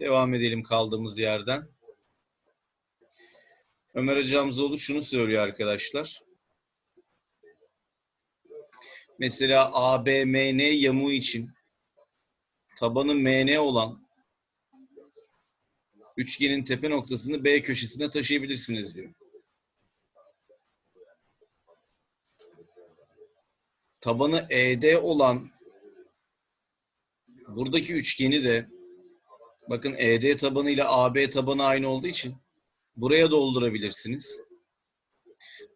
Devam edelim kaldığımız yerden. Ömer Hacamzoğlu şunu söylüyor arkadaşlar. Mesela ABMN yamuğu için tabanı MN olan üçgenin tepe noktasını B köşesine taşıyabilirsiniz diyor. Tabanı ED olan buradaki üçgeni de bakın ED tabanı ile AB tabanı aynı olduğu için buraya doldurabilirsiniz.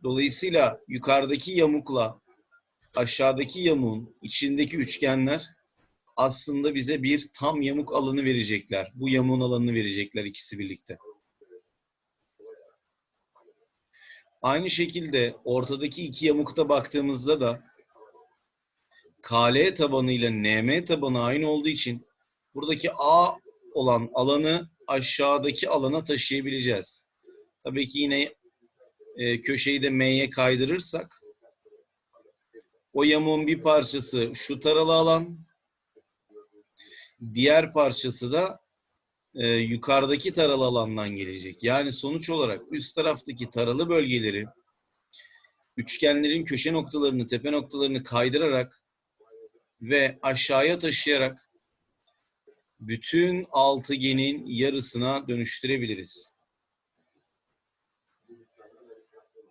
Dolayısıyla yukarıdaki yamukla aşağıdaki yamuğun içindeki üçgenler aslında bize bir tam yamuk alanı verecekler. Bu yamuğun alanını verecekler ikisi birlikte. Aynı şekilde ortadaki iki yamukta baktığımızda da KL tabanı ile NM tabanı aynı olduğu için buradaki A olan alanı aşağıdaki alana taşıyabileceğiz. Tabii ki yine e, köşeyi de M'ye kaydırırsak o yamuğun bir parçası şu taralı alan, diğer parçası da e, yukarıdaki taralı alandan gelecek. Yani sonuç olarak üst taraftaki taralı bölgeleri üçgenlerin köşe noktalarını, tepe noktalarını kaydırarak ve aşağıya taşıyarak bütün altıgenin yarısına dönüştürebiliriz.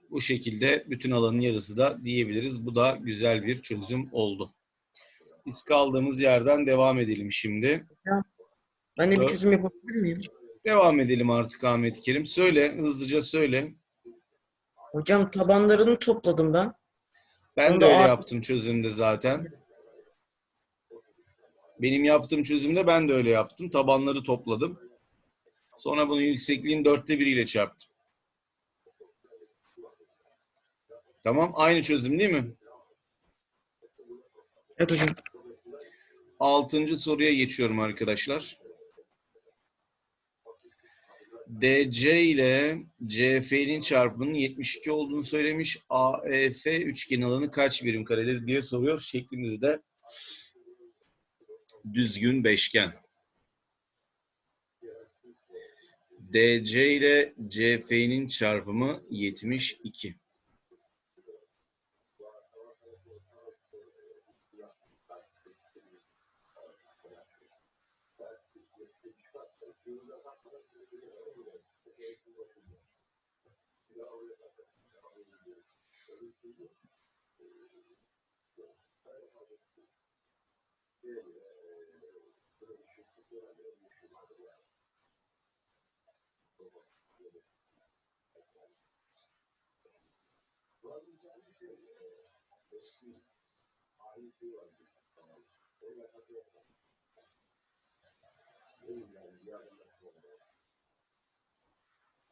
Bu şekilde bütün alanın yarısı da diyebiliriz. Bu da güzel bir çözüm oldu. Biz kaldığımız yerden devam edelim şimdi. Ben de bir çözüm yapabilir miyim? Devam edelim artık Ahmet Kerim. Söyle, hızlıca söyle. Hocam tabanlarını topladım ben. Ben de Onda öyle yaptım çözümde zaten. Benim yaptığım çözümde ben de öyle yaptım. Tabanları topladım. Sonra bunun yüksekliğin dörtte biriyle çarptım. Tamam, aynı çözüm değil mi? Evet hocam. Altıncı soruya geçiyorum arkadaşlar. DC ile CF'nin çarpımının 72 olduğunu söylemiş. AEF üçgen alanı kaç birim karedir diye soruyor. Şeklimizi de düzgün beşgen. DC ile CF'nin çarpımı 72.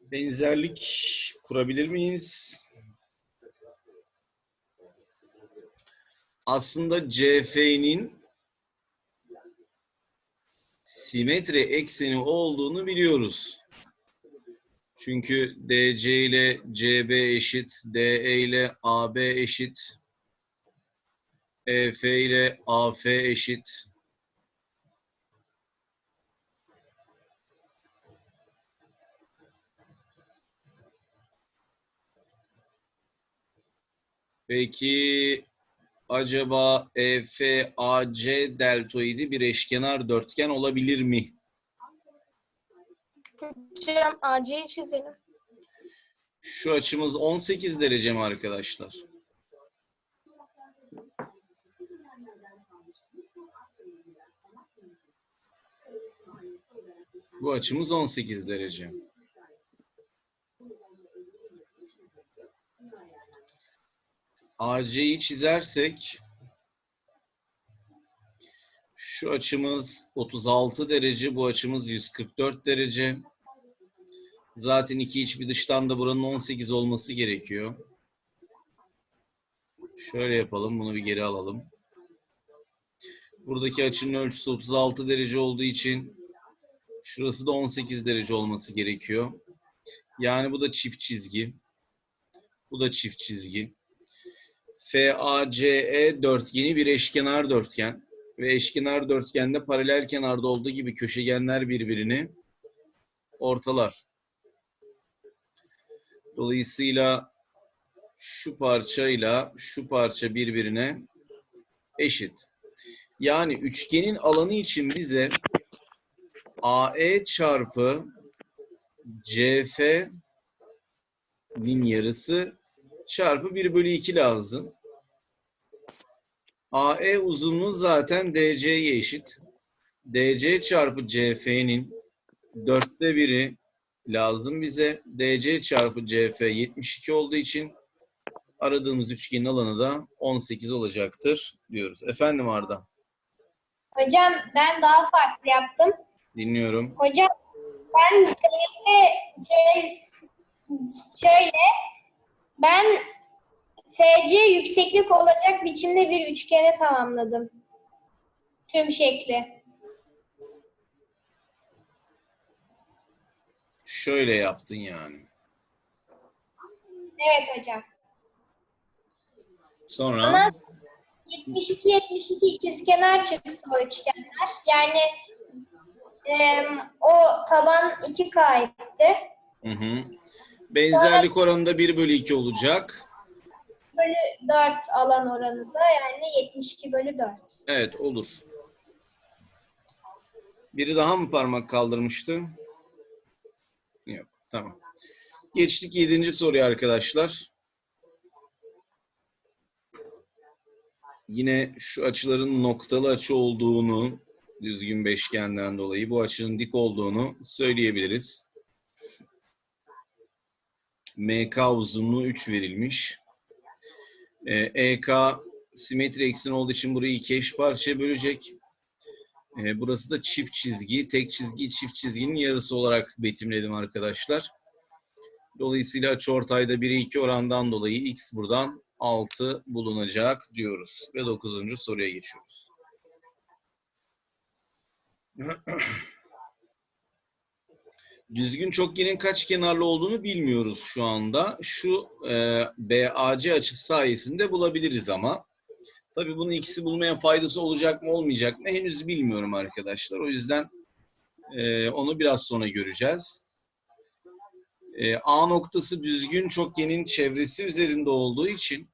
Benzerlik kurabilir miyiz? Aslında CF'nin simetri ekseni olduğunu biliyoruz. Çünkü DC ile CB eşit, DE ile AB eşit, EF ile AF eşit. Peki acaba EFAC deltoidi bir eşkenar dörtgen olabilir mi? Hocam AC'yi çizelim. Şu açımız 18 derece mi arkadaşlar? Bu açımız 18 derece. AC'yi çizersek şu açımız 36 derece, bu açımız 144 derece. Zaten iki iç bir dıştan da buranın 18 olması gerekiyor. Şöyle yapalım, bunu bir geri alalım. Buradaki açının ölçüsü 36 derece olduğu için şurası da 18 derece olması gerekiyor. Yani bu da çift çizgi. Bu da çift çizgi. FACE dörtgeni bir eşkenar dörtgen. ve eşkenar dörtgende paralel kenarda olduğu gibi köşegenler birbirini ortalar. Dolayısıyla şu parçayla şu parça birbirine eşit. Yani üçgenin alanı için bize AE çarpı CF'nin yarısı çarpı 1 bölü 2 lazım. AE uzunluğu zaten DC'ye eşit. DC çarpı CF'nin dörtte biri lazım bize. DC çarpı CF 72 olduğu için aradığımız üçgenin alanı da 18 olacaktır diyoruz. Efendim Arda, Hocam ben daha farklı yaptım. dinliyorum. Hocam ben şöyle, şöyle ben FC yükseklik olacak biçimde bir üçgeni tamamladım. Tüm şekli. Şöyle yaptın yani. Evet hocam. Sonra Ama 72 72 ikizkenar çıktı o üçgenler. Yani em, o taban 2K etti. hı hı. benzerlik oranında 1 bölü 2 olacak. Bölü 4 alan oranı da yani 72 bölü 4. Evet olur. Biri daha mı parmak kaldırmıştı? Yok. Tamam. Geçtik yedinci soruya arkadaşlar. Yine şu açıların noktalı açı olduğunu düzgün beşgenden dolayı bu açının dik olduğunu söyleyebiliriz. MK uzunluğu 3 verilmiş. Ee, EK simetri eksen olduğu için burayı iki eş parçaya bölecek. Ee, burası da çift çizgi. Tek çizgi çift çizginin yarısı olarak betimledim arkadaşlar. Dolayısıyla açıortayda 1'e 2 orandan dolayı x buradan 6 bulunacak diyoruz. Ve 9. soruya geçiyoruz. Düzgün çokgenin kaç kenarlı olduğunu bilmiyoruz şu anda. Şu e, BAC açısı sayesinde bulabiliriz ama. Tabii bunun ikisi bulmaya faydası olacak mı olmayacak mı henüz bilmiyorum arkadaşlar. O yüzden e, onu biraz sonra göreceğiz. E, A noktası düzgün çokgenin çevresi üzerinde olduğu için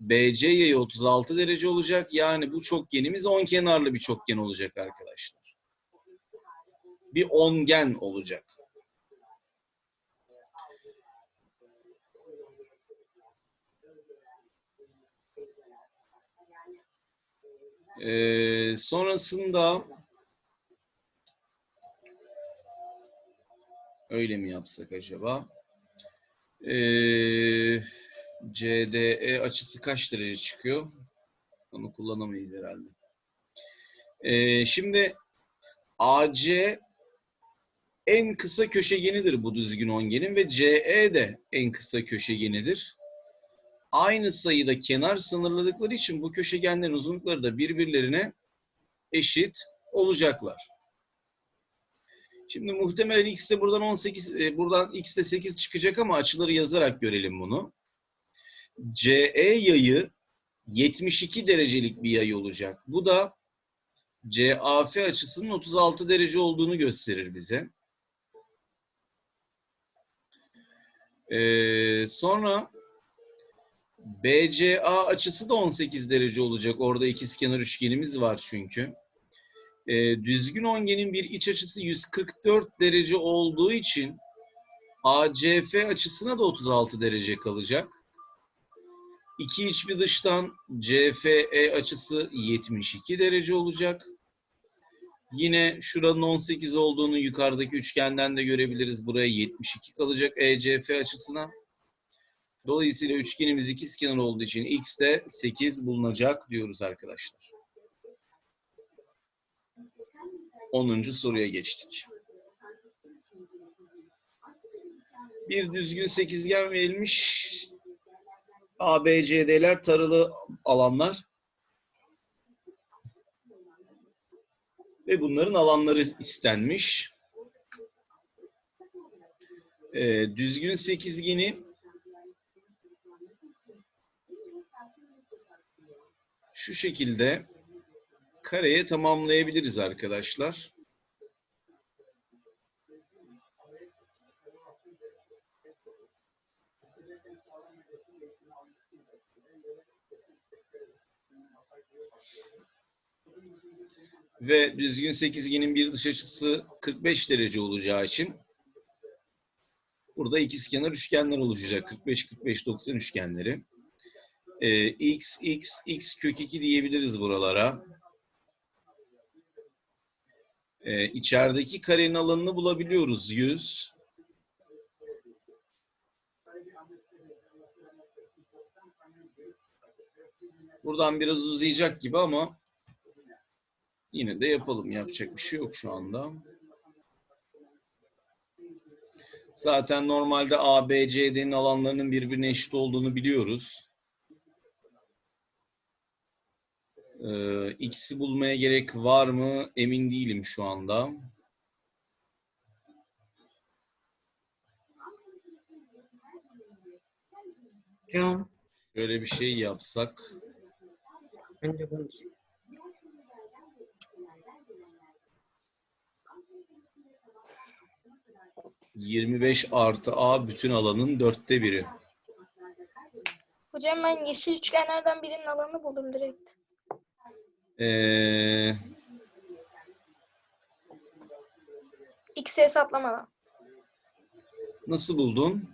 BC yayı 36 derece olacak. Yani bu çokgenimiz 10 kenarlı bir çokgen olacak arkadaşlar. Bir ongen olacak. Ee, sonrasında öyle mi yapsak acaba? Ee, CDE açısı kaç derece çıkıyor? Onu kullanamayız herhalde. Ee, şimdi AC en kısa köşegenidir bu düzgün ongenin ve CE de en kısa köşegenidir aynı sayıda kenar sınırladıkları için bu köşegenlerin uzunlukları da birbirlerine eşit olacaklar. Şimdi muhtemelen x de buradan 18 e, buradan x de 8 çıkacak ama açıları yazarak görelim bunu. CE yayı 72 derecelik bir yay olacak. Bu da CAF açısının 36 derece olduğunu gösterir bize. Ee, sonra BCA açısı da 18 derece olacak. Orada ikizkenar üçgenimiz var çünkü. Ee, düzgün ongenin bir iç açısı 144 derece olduğu için ACF açısına da 36 derece kalacak. İki iç bir dıştan CFE açısı 72 derece olacak. Yine şuranın 18 olduğunu yukarıdaki üçgenden de görebiliriz. Buraya 72 kalacak ECF açısına. Dolayısıyla üçgenimiz ikizkenar olduğu için x de 8 bulunacak diyoruz arkadaşlar. 10. soruya geçtik. Bir düzgün sekizgen verilmiş. ABCD'ler tarılı alanlar. Ve bunların alanları istenmiş. Ee, düzgün sekizgeni şu şekilde kareye tamamlayabiliriz arkadaşlar. Ve düzgün sekizgenin bir dış açısı 45 derece olacağı için burada ikizkenar üçgenler oluşacak. 45-45-90 üçgenleri. Ee, x, x, x kök 2 diyebiliriz buralara. Ee, içerideki karenin alanını bulabiliyoruz. 100. Buradan biraz uzayacak gibi ama yine de yapalım. Yapacak bir şey yok şu anda. Zaten normalde A, B, C, D'nin alanlarının birbirine eşit olduğunu biliyoruz. Ee, X'i bulmaya gerek var mı? Emin değilim şu anda. Hocam Şöyle bir şey yapsak. bence bunu 25 artı A bütün alanın dörtte biri. Hocam ben yeşil üçgenlerden birinin alanını buldum direkt. Ee, X'i hesaplamadan. nasıl buldun?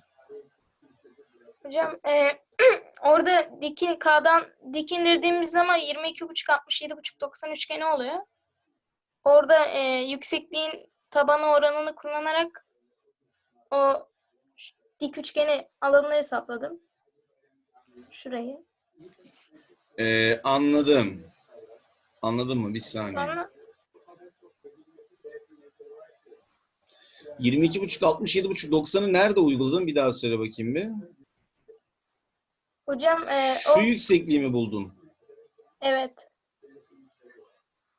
Hocam e, orada dikin K'dan dik indirdiğimiz zaman 22,5 67,5 90 üçgeni oluyor. Orada e, yüksekliğin tabanı oranını kullanarak o dik üçgeni alanını hesapladım. Şurayı. Ee, anladım. Anladın mı? Bir saniye. Sonra 22,5, 67,5, 90'ı nerede uyguladın? Bir daha söyle bakayım bir. hocam e, Şu o yüksekliği mi buldun? evet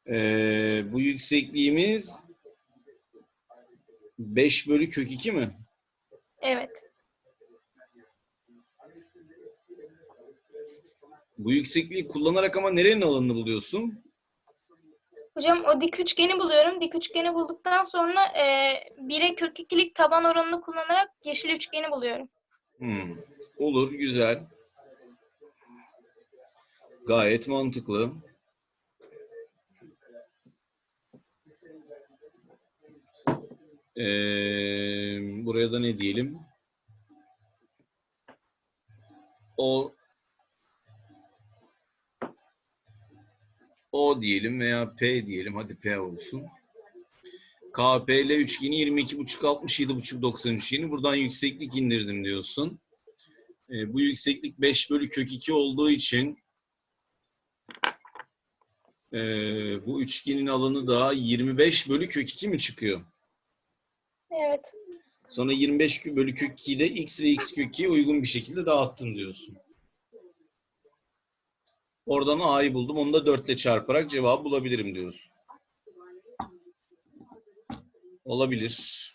Ee, bu yüksekliğimiz 5 bölü kök 2 mi? evet Bu yüksekliği kullanarak ama nerenin alanını buluyorsun? Hocam o dik üçgeni buluyorum. Dik üçgeni bulduktan sonra e, 1'e kök ikilik taban oranını kullanarak yeşil üçgeni buluyorum. Hmm. Olur, güzel. Gayet mantıklı. Ee, buraya da ne diyelim? O O diyelim veya P diyelim. Hadi P olsun. KPL üçgeni 22,5 67,5 90 üçgeni. Buradan yükseklik indirdim diyorsun. E, bu yükseklik 5 bölü kök 2 olduğu için e, bu üçgenin alanı da 25 bölü kök 2 mi çıkıyor? Evet. Sonra 25 bölü kök 2'yi de x ve x kök 2'ye uygun bir şekilde dağıttım diyorsun. Oradan a'yı buldum. Onu da 4 ile çarparak cevabı bulabilirim diyorsun. Olabilir.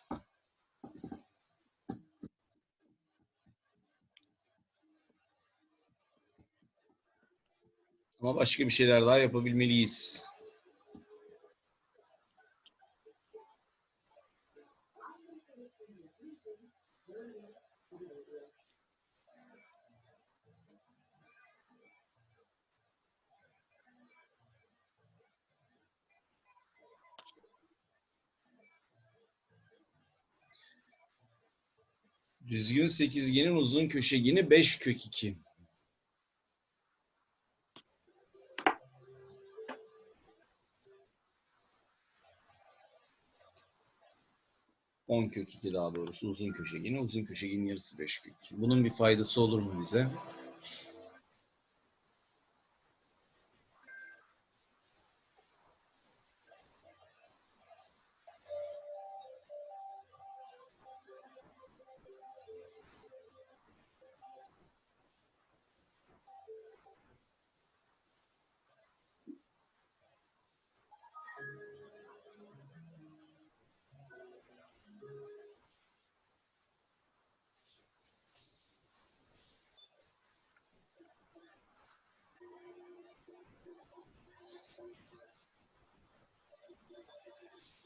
Ama başka bir şeyler daha yapabilmeliyiz. Düzgün sekizgenin uzun köşegeni 5 kök 2. On kök 2 daha doğrusu uzun köşegeni. Uzun köşegenin yarısı 5 kök 2. Bunun bir faydası olur mu bize?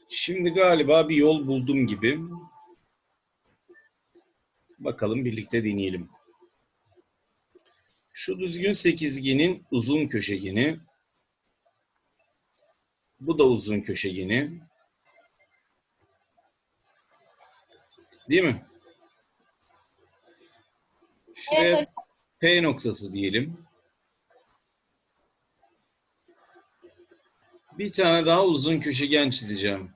Şimdi galiba bir yol buldum gibi. Bakalım birlikte deneyelim. Şu düzgün sekizgenin uzun köşegeni. Bu da uzun köşegeni. Değil mi? Şuraya. P noktası diyelim. Bir tane daha uzun köşegen çizeceğim.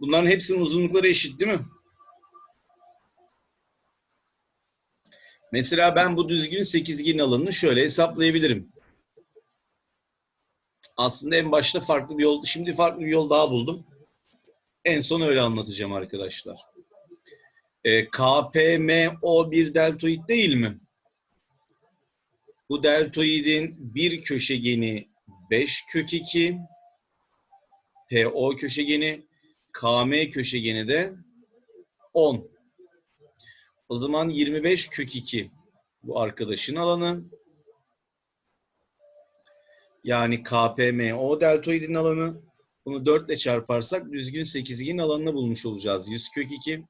Bunların hepsinin uzunlukları eşit değil mi? Mesela ben bu düzgün sekizgenin alanını şöyle hesaplayabilirim. Aslında en başta farklı bir yol, şimdi farklı bir yol daha buldum. En son öyle anlatacağım arkadaşlar. E, KPMO bir deltoid değil mi? Bu deltoidin bir köşegeni 5 kök 2, PO köşegeni, KM köşegeni de 10. O zaman 25 kök 2 bu arkadaşın alanı. Yani KPMO deltoidin alanı. Bunu 4 ile çarparsak düzgün sekizgenin alanını bulmuş olacağız. 100 kök 2.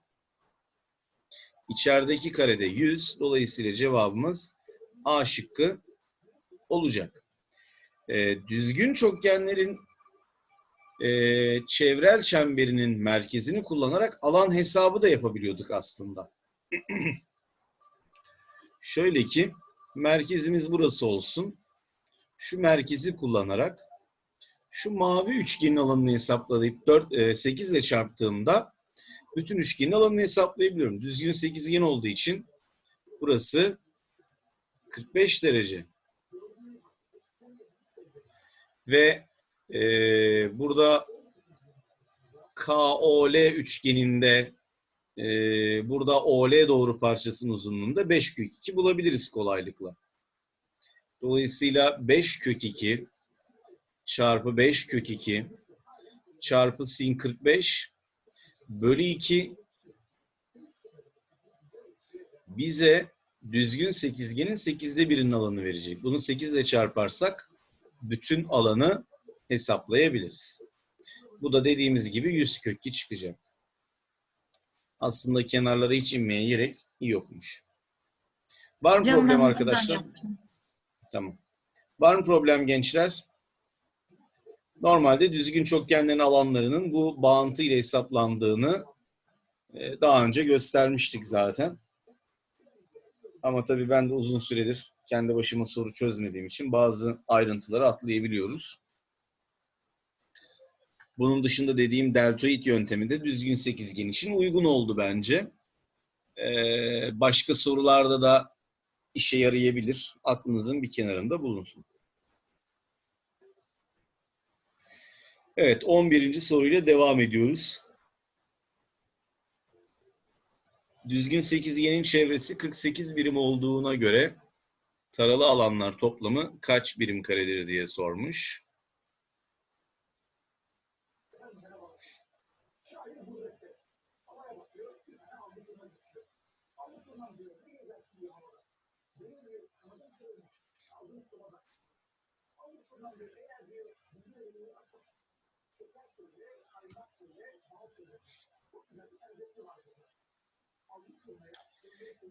İçerideki karede 100. Dolayısıyla cevabımız A şıkkı olacak. Ee, düzgün çokgenlerin e, çevrel çemberinin merkezini kullanarak alan hesabı da yapabiliyorduk aslında. Şöyle ki merkezimiz burası olsun. Şu merkezi kullanarak şu mavi üçgenin alanını hesaplayıp 4, 8 ile çarptığımda bütün üçgenin alanını hesaplayabiliyorum. Düzgün sekizgen olduğu için burası 45 derece. Ve e, burada KOL üçgeninde e, burada OL doğru parçasının uzunluğunda 5 kök 2 bulabiliriz kolaylıkla. Dolayısıyla 5 kök 2 çarpı 5 kök 2 çarpı sin 45 bölü 2 bize düzgün sekizgenin 8'de birinin alanı verecek. Bunu 8 ile çarparsak bütün alanı hesaplayabiliriz. Bu da dediğimiz gibi 100 kök 2 çıkacak. Aslında kenarlara hiç inmeye gerek yokmuş. Var mı Hocam problem arkadaşlar? Tamam. Var mı problem gençler? Normalde düzgün çokgenlerin alanlarının bu bağıntı ile hesaplandığını e, daha önce göstermiştik zaten. Ama tabii ben de uzun süredir kendi başıma soru çözmediğim için bazı ayrıntıları atlayabiliyoruz. Bunun dışında dediğim deltoid yöntemi de düzgün sekizgen için uygun oldu bence. Ee, başka sorularda da işe yarayabilir. Aklınızın bir kenarında bulunsun. Evet, 11. soruyla devam ediyoruz. Düzgün sekizgenin çevresi 48 birim olduğuna göre taralı alanlar toplamı kaç birim karedir diye sormuş.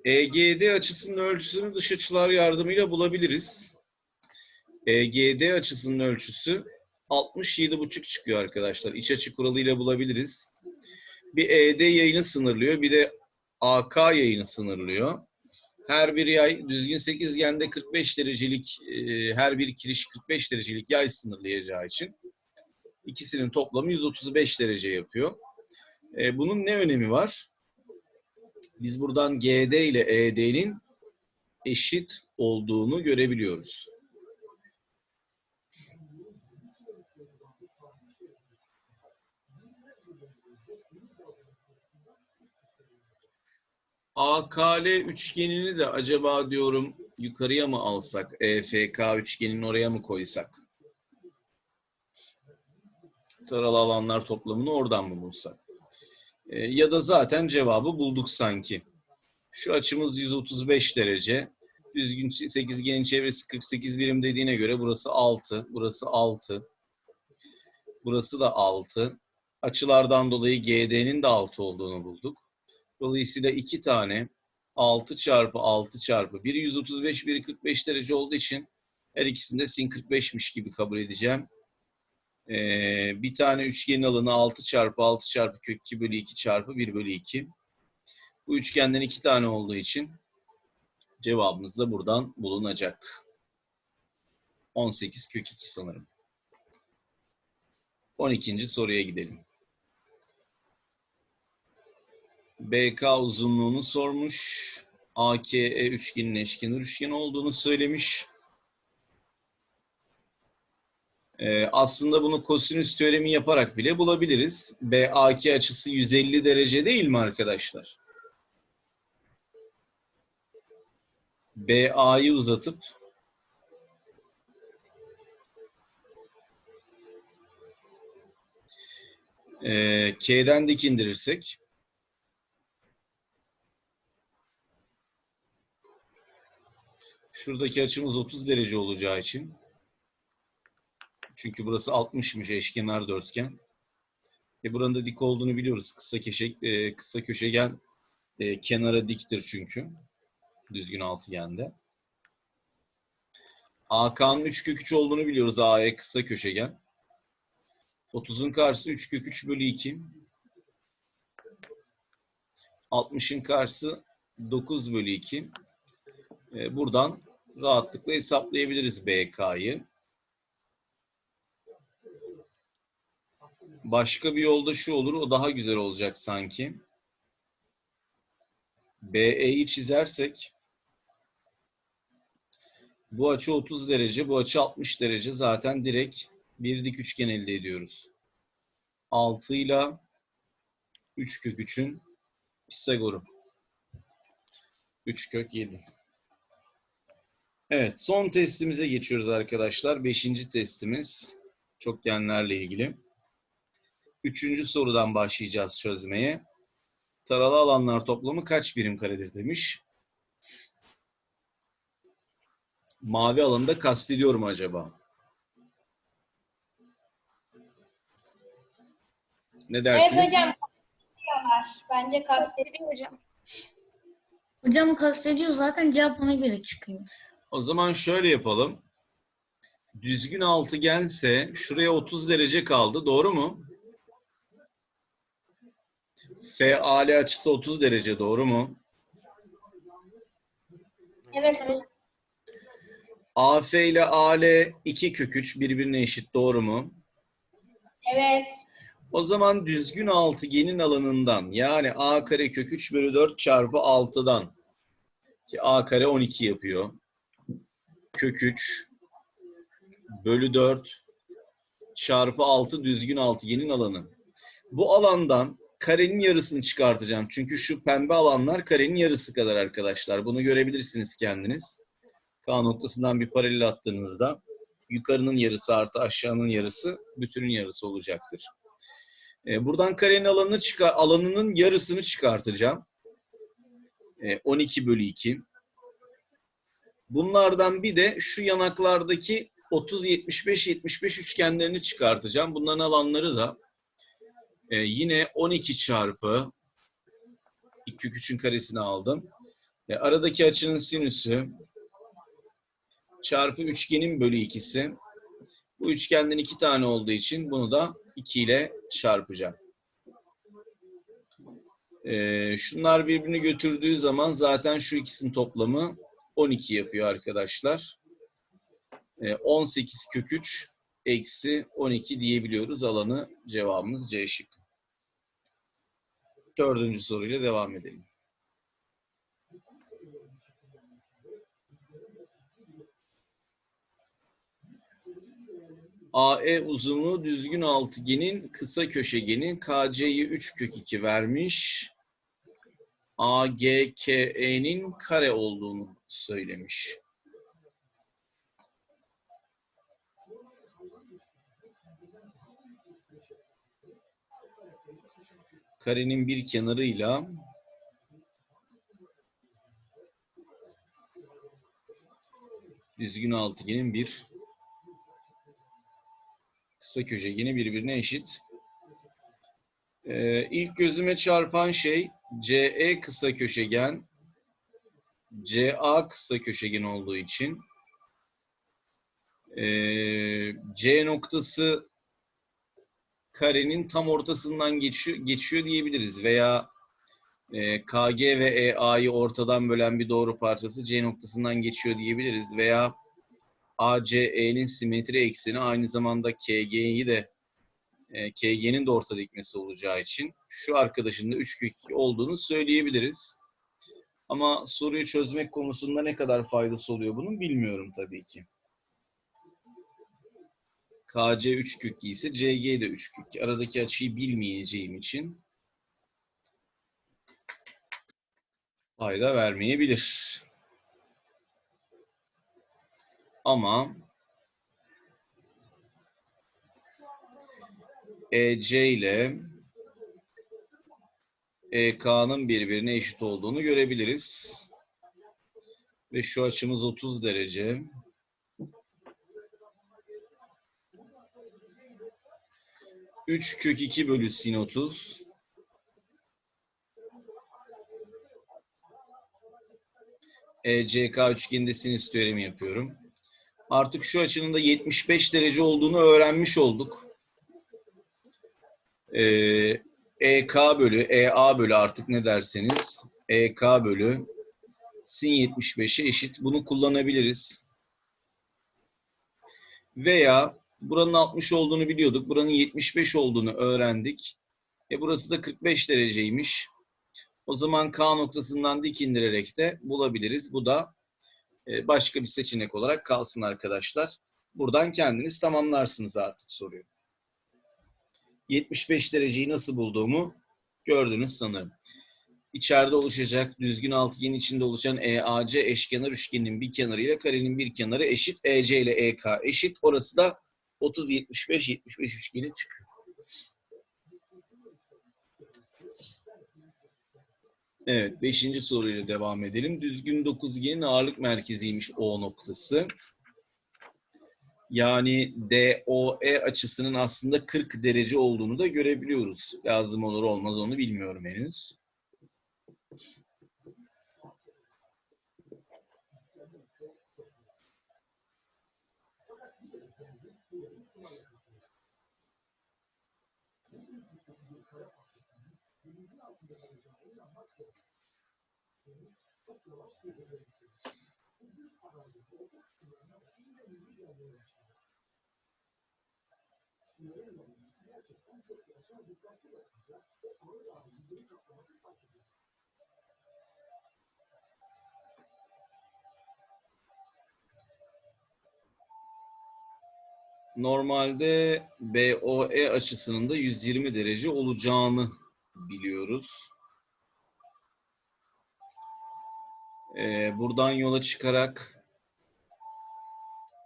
EGD açısının ölçüsünü dış açılar yardımıyla bulabiliriz. EGD açısının ölçüsü 67,5 çıkıyor arkadaşlar. İç açı kuralıyla bulabiliriz. Bir ED yayını sınırlıyor, bir de AK yayını sınırlıyor. Her bir yay düzgün sekizgende 45 derecelik, e, her bir kiriş 45 derecelik yay sınırlayacağı için ikisinin toplamı 135 derece yapıyor. E, bunun ne önemi var? Biz buradan GD ile ED'nin eşit olduğunu görebiliyoruz. AKL üçgenini de acaba diyorum yukarıya mı alsak? EFK üçgenini oraya mı koysak? Taralı alanlar toplamını oradan mı bulsak? Ee, ya da zaten cevabı bulduk sanki. Şu açımız 135 derece. Düzgün sekizgenin çevresi 48 birim dediğine göre burası 6, burası 6. Burası da 6. Açılardan dolayı GD'nin de 6 olduğunu bulduk. Dolayısıyla iki tane 6 çarpı 6 çarpı biri 135 biri 45 derece olduğu için her ikisinde sin 45'miş gibi kabul edeceğim. Ee, bir tane üçgenin alanı 6 çarpı 6 çarpı kök 2 bölü 2 çarpı 1 bölü 2. Bu üçgenden iki tane olduğu için cevabımız da buradan bulunacak. 18 kök 2 sanırım. 12. soruya gidelim. BK uzunluğunu sormuş. AKE üçgenin eşkenar üçgen olduğunu söylemiş. Ee, aslında bunu kosinüs teoremi yaparak bile bulabiliriz. BAK açısı 150 derece değil mi arkadaşlar? BA'yı uzatıp e, K'den dik indirirsek şuradaki açımız 30 derece olacağı için çünkü burası 60'mış eşkenar dörtgen. E buranın da dik olduğunu biliyoruz. Kısa köşe e, kısa köşegen e, kenara diktir çünkü. Düzgün altıgende. AK'nın 3 kök 3 olduğunu biliyoruz. AE kısa köşegen. 30'un karşısı 3 kök 3 bölü 2. 60'ın karşısı 9 bölü 2. E, buradan rahatlıkla hesaplayabiliriz BK'yı. Başka bir yolda şu olur. O daha güzel olacak sanki. BE'yi çizersek bu açı 30 derece, bu açı 60 derece. Zaten direkt bir dik üçgen elde ediyoruz. 6 ile 3 kök 3'ün Pisagor'u. 3 kök 7. Evet, son testimize geçiyoruz arkadaşlar. Beşinci testimiz çokgenlerle ilgili. Üçüncü sorudan başlayacağız çözmeye. Taralı alanlar toplamı kaç birim karedir demiş. Mavi alanda kastediyor mu acaba? Ne dersiniz? Evet hocam. kastediyorlar. Bence. Kastediyor hocam. Hocam kastediyor zaten cevap ona göre çıkıyor. O zaman şöyle yapalım. Düzgün altıgense şuraya 30 derece kaldı. Doğru mu? FAL açısı 30 derece. Doğru mu? Evet hocam. AF ile AL 2 kök 3 birbirine eşit. Doğru mu? Evet. O zaman düzgün altıgenin alanından yani A kare kök 3 bölü 4 çarpı 6'dan ki A kare 12 yapıyor. Kök 3 bölü 4 çarpı 6 düzgün altıgenin alanı. Bu alandan karenin yarısını çıkartacağım. Çünkü şu pembe alanlar karenin yarısı kadar arkadaşlar. Bunu görebilirsiniz kendiniz. K noktasından bir paralel attığınızda yukarının yarısı artı aşağının yarısı bütünün yarısı olacaktır. E, buradan karenin alanını çıkar, alanının yarısını çıkartacağım. E, 12 bölü 2. Bunlardan bir de şu yanaklardaki 30, 75, 75 üçgenlerini çıkartacağım. Bunların alanları da e, yine 12 çarpı 2 kök 3'ün karesini aldım. E, aradaki açının sinüsü çarpı üçgenin bölü ikisi. Bu üçgenden iki tane olduğu için bunu da 2 ile çarpacağım. Ee, şunlar birbirini götürdüğü zaman zaten şu ikisinin toplamı 12 yapıyor arkadaşlar. Ee, 18 kök 3 eksi 12 diyebiliyoruz. Alanı cevabımız C şık. Dördüncü soruyla devam edelim. AE uzunluğu düzgün altıgenin kısa köşegenin KC'yi 3 kök 2 vermiş. AGKE'nin kare olduğunu söylemiş. karenin bir kenarıyla düzgün altıgenin bir kısa köşegeni birbirine eşit. Ee, ilk gözüme çarpan şey CE kısa köşegen CA kısa köşegen olduğu için e, C noktası karenin tam ortasından geçiyor, geçiyor diyebiliriz veya e, KG ve EA'yı ortadan bölen bir doğru parçası C noktasından geçiyor diyebiliriz veya ACE'nin simetri ekseni aynı zamanda KG'yi de e, KG'nin de orta dikmesi olacağı için şu arkadaşın da 3 kök 2 olduğunu söyleyebiliriz. Ama soruyu çözmek konusunda ne kadar faydası oluyor bunun bilmiyorum tabii ki. KC 3 kök 2 ise CG de 3 kök 2. Aradaki açıyı bilmeyeceğim için fayda vermeyebilir. Ama EC ile EK'nın birbirine eşit olduğunu görebiliriz. Ve şu açımız 30 derece. Üç kök 2 bölü sin 30. ECK üçgeninde sinüs teoremi yapıyorum. Artık şu açının da 75 derece olduğunu öğrenmiş olduk. Ee, EK bölü, EA bölü artık ne derseniz EK bölü sin 75'e eşit. Bunu kullanabiliriz. Veya buranın 60 olduğunu biliyorduk. Buranın 75 olduğunu öğrendik. E burası da 45 dereceymiş. O zaman K noktasından dik indirerek de bulabiliriz. Bu da e, başka bir seçenek olarak kalsın arkadaşlar. Buradan kendiniz tamamlarsınız artık soruyu. 75 dereceyi nasıl bulduğumu gördünüz sanırım. İçeride oluşacak düzgün altıgenin içinde oluşan EAC eşkenar üçgenin bir kenarı ile karenin bir kenarı eşit. EC ile EK eşit. Orası da 30-75-75 üçgeni çıkıyor. Evet, beşinci soruyla devam edelim. Düzgün dokuzgenin ağırlık merkeziymiş O noktası. Yani DOE açısının aslında 40 derece olduğunu da görebiliyoruz. Lazım olur olmaz onu bilmiyorum henüz. bir dikkatini kara parçasının denizin altında kalacağına inanmak zor. Deniz çok yavaş bir hıza yükselir. Bu düz arazinin orta kısımlarına vakıyla milli gelmeye başladı. Suların yolunması gerçekten çok yaşar dikkatli bakınca o ağır ağır yüzeyi kaplaması fark edildi. Normalde BOE açısının da 120 derece olacağını biliyoruz. Ee, buradan yola çıkarak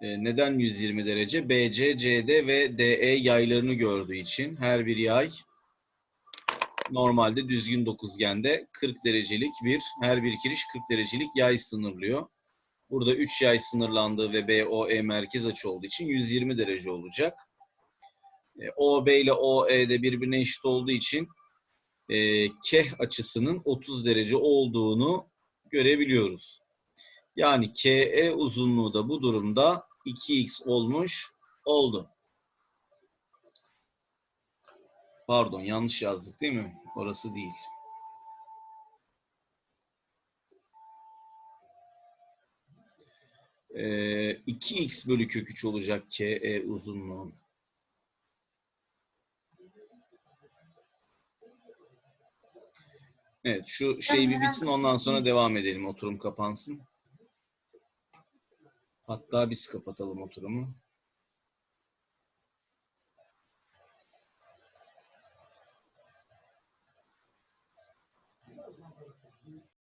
e, neden 120 derece? BC, CD ve DE yaylarını gördüğü için her bir yay normalde düzgün dokuzgende 40 derecelik bir, her bir kiriş 40 derecelik yay sınırlıyor. Burada 3 yay sınırlandığı ve BOE merkez açı olduğu için 120 derece olacak. E, OB ile OE de birbirine eşit olduğu için e, keh açısının 30 derece olduğunu görebiliyoruz. Yani KE uzunluğu da bu durumda 2x olmuş oldu. Pardon yanlış yazdık değil mi? Orası değil. Ee, 2x bölü kök 3 olacak KE uzunluğu. Evet şu şey bir bitsin ondan sonra devam edelim. Oturum kapansın. Hatta biz kapatalım oturumu.